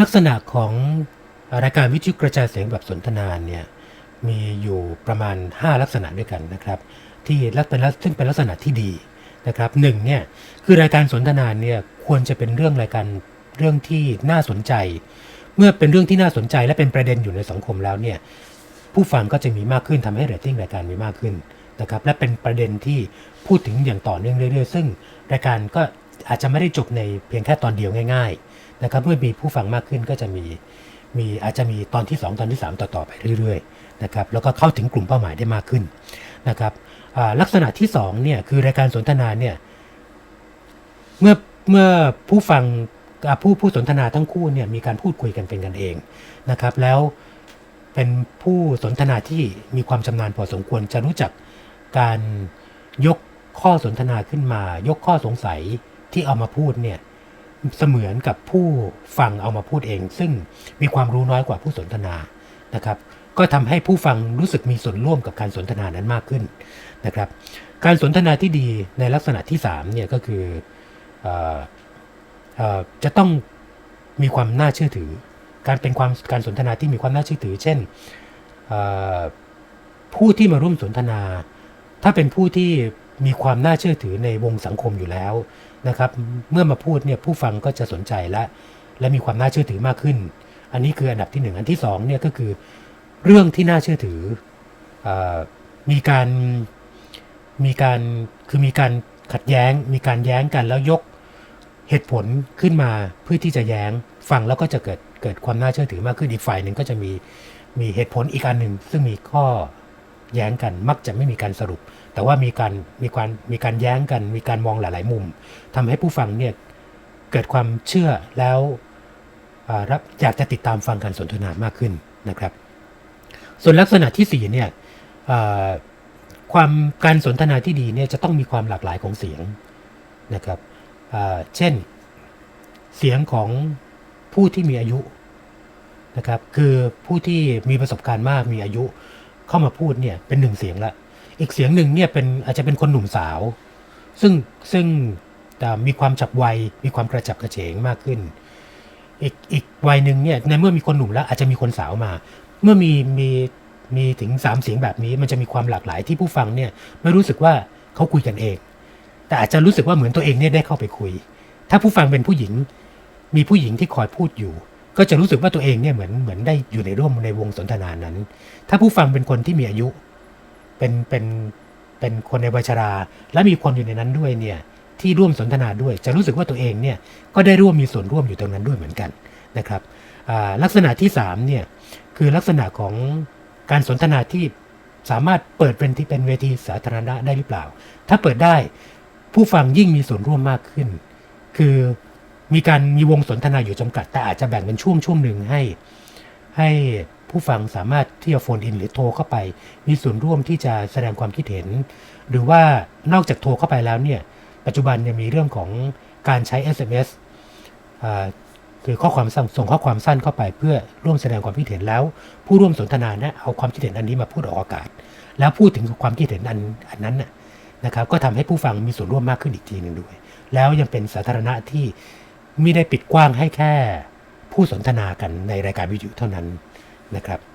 ลักษณะของรายการวิทยุกระจายเสียงแบบสนทนาเนี่ยมีอยู่ประมาณ 5 ลักษณะด้วยกันนะครับ ที่ลักเป็นลักซึ่งเป็นลักษณะที่ดีนะครับหนึ่งเนี่ยคือรายการสนทนาเนี่ยควรจะเป็นเรื่องรายการเรื่องที่น่าสนใจ เมื่อเป็นเรื่องที่น่าสนใจและเป็นประเด็นอยู่ในสังคมแล้วเนี่ยผู้ฟังก็จะมีมากขึ้นทำให้เรตติ้งรายการมีมากขึ้นนะครับและเป็นประเด็นที่พูดถึงอย่างต่อเนื่องเรื่อยๆ ซึ่งรายการก็อาจจะไม่ได้จบในเพียงแค่ตอนเดียวง่าย ๆ นะครับเมื่อมีผู้ฟังมากขึ้นก็จะมีมีอาจจะมีตอนที่ 2 ตอนที่ 3 ต่อๆไปเรื่อยๆนะครับแล้วก็เข้าถึงกลุ่มเป้าหมายได้มากขึ้นนะครับลักษณะที่2เนี่ยคือรายการสนทนาเนี่ยเมื่อเมื่อผู้ฟังผู้ผู้สนทนาทั้งคู่เนี่ยมีการพูดคุยกันเป็นกันเองนะครับแล้วเป็นผู้สนทนาที่มีความชำนาญพอสมควรจะรู้จักการยกข้อสนทนาขึ้นมา ยกข้อสงสัยที่เอามาพูดเนี่ย เสมือนกับผู้ฟังเอามาพูดเอง ซึ่งมีความรู้น้อยกว่าผู้สนทนานะครับ ก็ทำให้ผู้ฟังรู้สึกมีส่วนร่วมกับการสนทนานั้นมากขึ้นนะครับ การสนทนาที่ดีในลักษณะที่3เนี่ยก็คือออจะต้องมีความน่าเชื่อถือ การเป็นความการสนทนาที่มีความน่าเชื่อถือ เช่นผู้ที่มาร่วมสนทนา ถ้าเป็นผู้ที่ มีความน่าเชื่อถือในวงสังคมอยู่แล้วนะครับ เมื่อมาพูดเนี่ยผู้ฟังก็จะสนใจและและมีความน่าเชื่อถือมากขึ้น อันนี้คืออันดับที่หนึ่งอันที่สองเนี่ยก็คือเรื่องที่น่าเชื่อถือเออมีการมีการคือมีการขัดแย้ง มีการแย้งกันแล้วยกเหตุผลขึ้นมาเพื่อที่จะแย้งฟังแล้วก็จะเกิดเกิดความน่าเชื่อถือมากขึ้นอีกฝ่ายหนึ่งก็จะมีมีเหตุผลอีกอันหนึ่งซึ่งมีข้อแย้งกันมักจะไม่มีการสรุป แต่ว่ามีการมีการมีการแย้งกัน มีการมองหลาย ๆ มุมทำให้ผู้ฟังเนี่ยเกิดความเชื่อแล้วรับอยากจะติดตามฟังการสนทนามากขึ้นนะครับ ส่วนลักษณะที่สี่เนี่ยความการสนทนาที่ดีเนี่ยจะต้องมีความหลากหลายของเสียงนะครับเช่นเสียงของผู้ที่มีอายุนะครับคือผู้ที่มีประสบการณ์มากมีอายุเข้ามาพูดเนี่ยเป็นหนึ่งเสียงละ อีกเสียงหนึ่งเนี่ยเป็นอาจจะเป็นคนหนุ่มสาว ซึ่งซึ่งมีความฉับไว มีความกระฉับกระเฉงมากขึ้น อีกอีกวัยหนึ่งเนี่ยในเมื่อมีคนหนุ่มแล้วอาจจะมีคนสาวมา เมื่อมีมีมีถึงสามเสียงแบบนี้มันจะมีความหลากหลายที่ผู้ฟังเนี่ยไม่รู้สึกว่าเขาคุยกันเอง แต่อาจจะรู้สึกว่าเหมือนตัวเองเนี่ยได้เข้าไปคุย ถ้าผู้ฟังเป็นผู้หญิง มีผู้หญิงที่คอยพูดอยู่ ก็จะรู้สึกว่าตัวเองเนี่ยเหมือนเหมือนได้อยู่ในร่วมในวงสนทนานั้น ถ้าผู้ฟังเป็นคนที่มีอายุ เป็นเป็นเป็นคนในวัยชรา และมีคนอยู่ในนั้นด้วยเนี่ยที่ร่วมสนทนาด้วยจะรู้สึกว่าตัวเองเนี่ยก็ได้ร่วมมีส่วนร่วมอยู่ตรงนั้นด้วยเหมือนกันนะครับลักษณะที่3เนี่ยคือลักษณะของการสนทนาที่สามารถเปิดเป็นที่เป็นเวทีสาธารณะได้หรือเปล่า ถ้าเปิดได้ผู้ฟังยิ่งมีส่วนร่วมมากขึ้น คือมีการมีวงสนทนาอยู่จำกัด แต่อาจจะแบ่งเป็นช่วงช่วงหนึ่งให้ให้ ผู้ฟังสามารถที่จะโฟนอินหรือโทรเข้าไป มีส่วนร่วมที่จะแสดงความคิดเห็น หรือว่านอกจากโทรเข้าไปแล้วเนี่ยปัจจุบันเนี่ยมีเรื่องของการใช้ SMS อ่าคือข้อความสั้นส่งข้อความสั้นเข้าไปเพื่อร่วมแสดงความคิดเห็นแล้ว ผู้ร่วมสนทนาเนี่ยเอาความคิดเห็นอันนี้มาพูดออกอากาศ แล้วพูดถึงความคิดเห็นอันอันนั้นนะครับก็ทำให้ผู้ฟังมีส่วนร่วมมากขึ้นอีกทีหนึ่งด้วย แล้วยังเป็นสาธารณะที่ไม่ได้ปิดกว้างให้แค่ผู้สนทนากันในรายการวิทยุเท่านั้น นะครับ